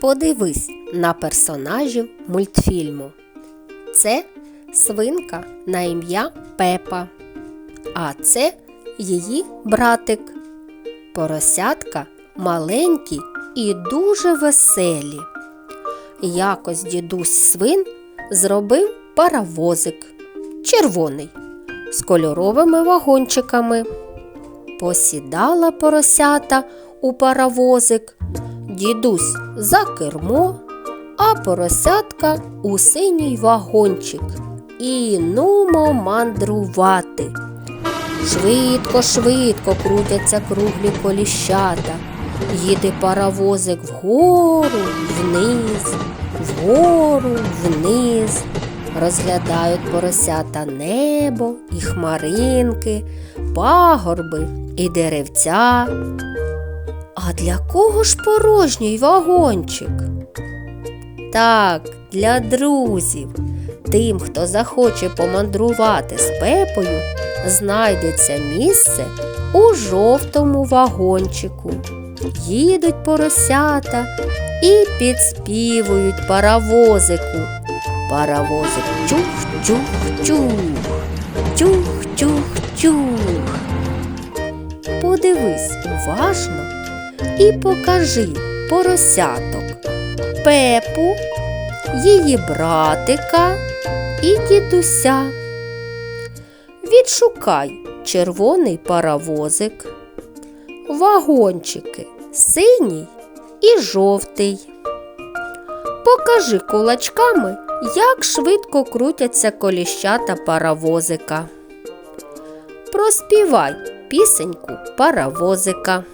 Подивись на персонажів мультфільму. Це свинка на ім'я Пепа, а це її братик. Поросятка маленькі і дуже веселі. Якось дідусь свин зробив паровозик червоний з кольоровими вагончиками. Посідала поросята у паровозик, дідусь за кермо, а поросятка у синій вагончик. І нумо мандрувати. Швидко, швидко крутяться круглі коліщата. Їде паровозик вгору, вниз, вгору, вниз. Розглядають поросята небо і хмаринки, пагорби і деревця. А для кого ж порожній вагончик? Так, для друзів. Тим, хто захоче помандрувати з пепою, знайдеться місце у жовтому вагончику. Їдуть поросята і підспівують паровозику. Паровозик чух-чух-чух, чух-чух-чух. Подивись уважно і покажи поросяток Пепу, її братика і дідуся. Відшукай червоний паровозик, вагончики синій і жовтий. Покажи кулачками, як швидко крутяться коліщата паровозика. Проспівай пісеньку паровозика.